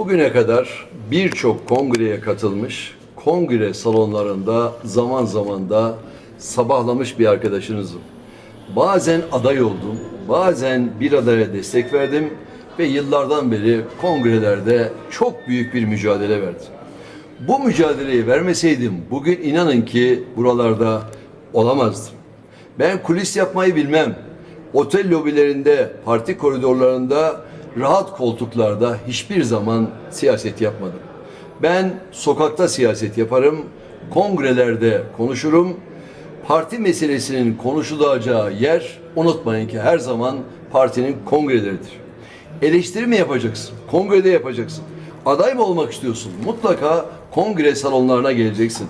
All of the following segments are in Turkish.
Bugüne kadar birçok kongreye katılmış, kongre salonlarında zaman zaman da sabahlamış bir arkadaşınızım. Bazen aday oldum, bazen bir adaya destek verdim ve yıllardan beri kongrelerde çok büyük bir mücadele verdim. Bu mücadeleyi vermeseydim bugün inanın ki buralarda olamazdım. Ben kulis yapmayı bilmem. Otel lobilerinde, parti koridorlarında, rahat koltuklarda hiçbir zaman siyaset yapmadım. Ben sokakta siyaset yaparım, kongrelerde konuşurum. Parti meselesinin konuşulacağı yer unutmayın ki her zaman partinin kongreleridir. Eleştiri mi yapacaksın? Kongrede yapacaksın. Aday mı olmak istiyorsun? Mutlaka kongre salonlarına geleceksin.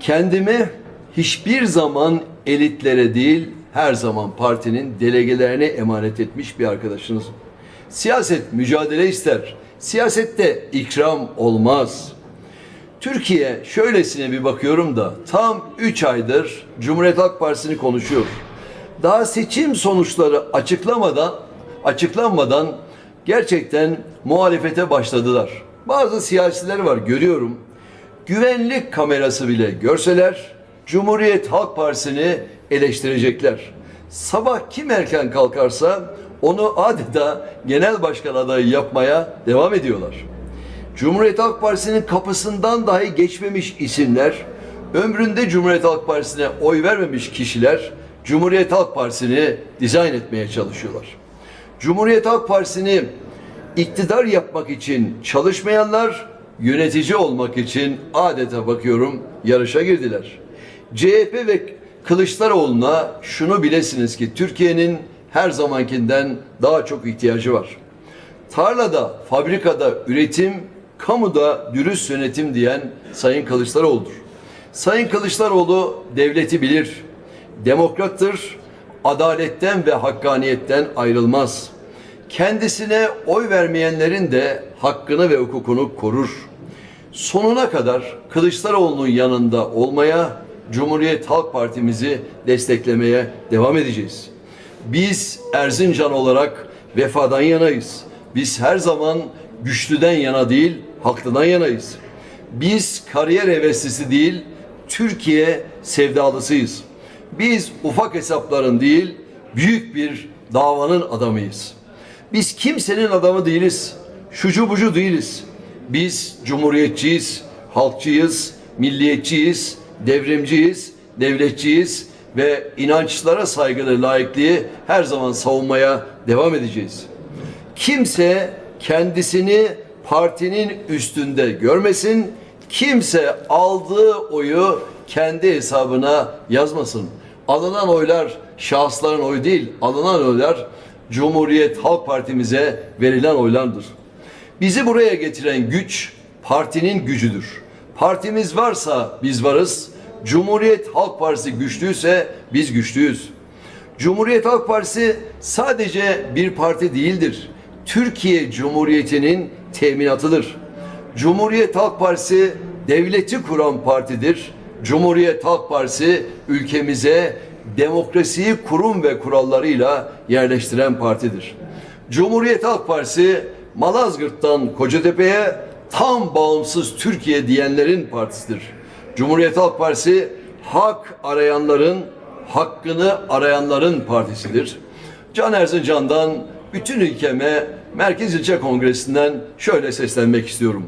Kendimi hiçbir zaman elitlere değil, her zaman partinin delegelerine emanet etmiş bir arkadaşınız. Siyaset mücadele ister. Siyasette ikram olmaz. Türkiye şöylesine bir bakıyorum da tam 3 aydır Cumhuriyet Halk Partisi'ni konuşuyor. Daha seçim sonuçları açıklamadan açıklanmadan gerçekten muhalefete başladılar. Bazı siyasiler var görüyorum. Güvenlik kamerası bile görseler Cumhuriyet Halk Partisi'ni eleştirecekler. Sabah kim erken kalkarsa onu adeta genel başkan adayı yapmaya devam ediyorlar. Cumhuriyet Halk Partisi'nin kapısından dahi geçmemiş isimler, ömründe Cumhuriyet Halk Partisi'ne oy vermemiş kişiler Cumhuriyet Halk Partisi'ni dizayn etmeye çalışıyorlar. Cumhuriyet Halk Partisi'ni iktidar yapmak için çalışmayanlar yönetici olmak için adeta bakıyorum yarışa girdiler. CHP ve Kılıçdaroğlu'na şunu bilesiniz ki Türkiye'nin her zamankinden daha çok ihtiyacı var. Tarlada, fabrikada üretim, kamuda dürüst yönetim diyen Sayın Kılıçdaroğlu'dur. Sayın Kılıçdaroğlu devleti bilir, demokrattır, adaletten ve hakkaniyetten ayrılmaz. Kendisine oy vermeyenlerin de hakkını ve hukukunu korur. Sonuna kadar Kılıçdaroğlu'nun yanında olmaya, Cumhuriyet Halk Partimizi desteklemeye devam edeceğiz. Biz Erzincan olarak vefadan yanayız. Biz her zaman güçlüden yana değil, haklıdan yanayız. Biz kariyer heveslisi değil, Türkiye sevdalısıyız. Biz ufak hesapların değil, büyük bir davanın adamıyız. Biz kimsenin adamı değiliz. Şucu bucu değiliz. Biz cumhuriyetçiyiz, halkçıyız, milliyetçiyiz, devrimciyiz, devletçiyiz ve inançlara saygılı layıklığı her zaman savunmaya devam edeceğiz. Kimse kendisini partinin üstünde görmesin. Kimse aldığı oyu kendi hesabına yazmasın. Alınan oylar şahısların oyu değil, alınan oylar Cumhuriyet Halk Partimize verilen oylardır. Bizi buraya getiren güç partinin gücüdür. Partimiz varsa biz varız. Cumhuriyet Halk Partisi güçlüyse biz güçlüyüz. Cumhuriyet Halk Partisi sadece bir parti değildir. Türkiye Cumhuriyeti'nin teminatıdır. Cumhuriyet Halk Partisi devleti kuran partidir. Cumhuriyet Halk Partisi ülkemize demokrasiyi kurum ve kurallarıyla yerleştiren partidir. Cumhuriyet Halk Partisi Malazgirt'tan Kocatepe'ye tam bağımsız Türkiye diyenlerin partisidir. Cumhuriyet Halk Partisi hak arayanların, hakkını arayanların partisidir. Can Erzincan'dan bütün ülkeme Merkez İlçe Kongresi'nden şöyle seslenmek istiyorum.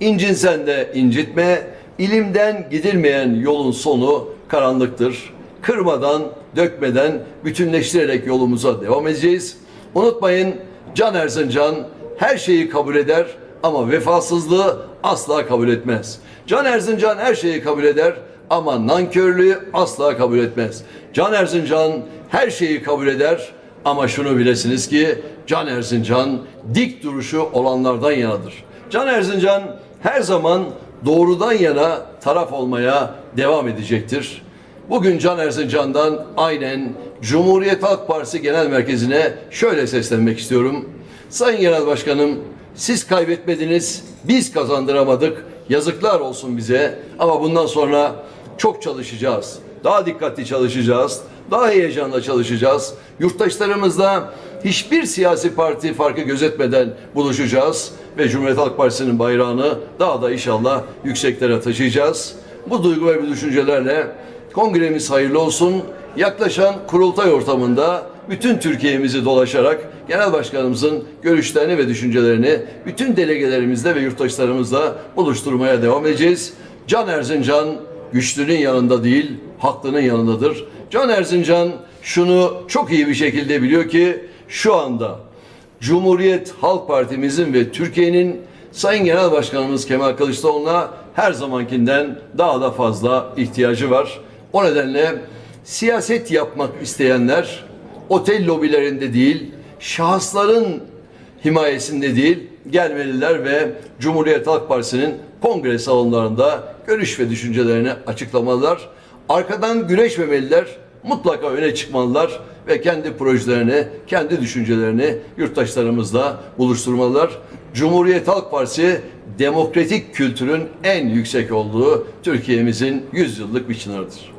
İncinsen de incitme, ilimden gidilmeyen yolun sonu karanlıktır. Kırmadan, dökmeden, bütünleştirerek yolumuza devam edeceğiz. Unutmayın Can Erzincan her şeyi kabul eder ama vefasızlığı asla kabul etmez. Can Erzincan her şeyi kabul eder ama nankörlüğü asla kabul etmez. Can Erzincan her şeyi kabul eder ama şunu bilesiniz ki Can Erzincan dik duruşu olanlardan yanadır. Can Erzincan her zaman doğrudan yana taraf olmaya devam edecektir. Bugün Can Erzincan'dan aynen Cumhuriyet Halk Partisi Genel Merkezi'ne şöyle seslenmek istiyorum. Sayın Genel Başkanım siz kaybetmediniz, biz kazandıramadık. Yazıklar olsun bize ama bundan sonra çok çalışacağız. Daha dikkatli çalışacağız. Daha heyecanla çalışacağız. Yurttaşlarımızla hiçbir siyasi parti farkı gözetmeden buluşacağız ve Cumhuriyet Halk Partisi'nin bayrağını daha da inşallah yükseklere taşıyacağız. Bu duygu ve bu düşüncelerle kongremiz hayırlı olsun. Yaklaşan kurultay ortamında bütün Türkiye'mizi dolaşarak Genel Başkanımızın görüşlerini ve düşüncelerini bütün delegelerimizle ve yurttaşlarımızla buluşturmaya devam edeceğiz. Can Erzincan güçlünün yanında değil, haklının yanındadır. Can Erzincan şunu çok iyi bir şekilde biliyor ki şu anda Cumhuriyet Halk Partimizin ve Türkiye'nin Sayın Genel Başkanımız Kemal Kılıçdaroğlu'na her zamankinden daha da fazla ihtiyacı var. O nedenle siyaset yapmak isteyenler otel lobilerinde değil, şahısların himayesinde değil, gelmeliler ve Cumhuriyet Halk Partisi'nin kongre salonlarında görüş ve düşüncelerini açıklamalılar. Arkadan güreşmemeliler, mutlaka öne çıkmalılar ve kendi projelerini, kendi düşüncelerini yurttaşlarımızla buluşturmalılar. Cumhuriyet Halk Partisi demokratik kültürün en yüksek olduğu Türkiye'mizin 100 yıllık bir çınarıdır.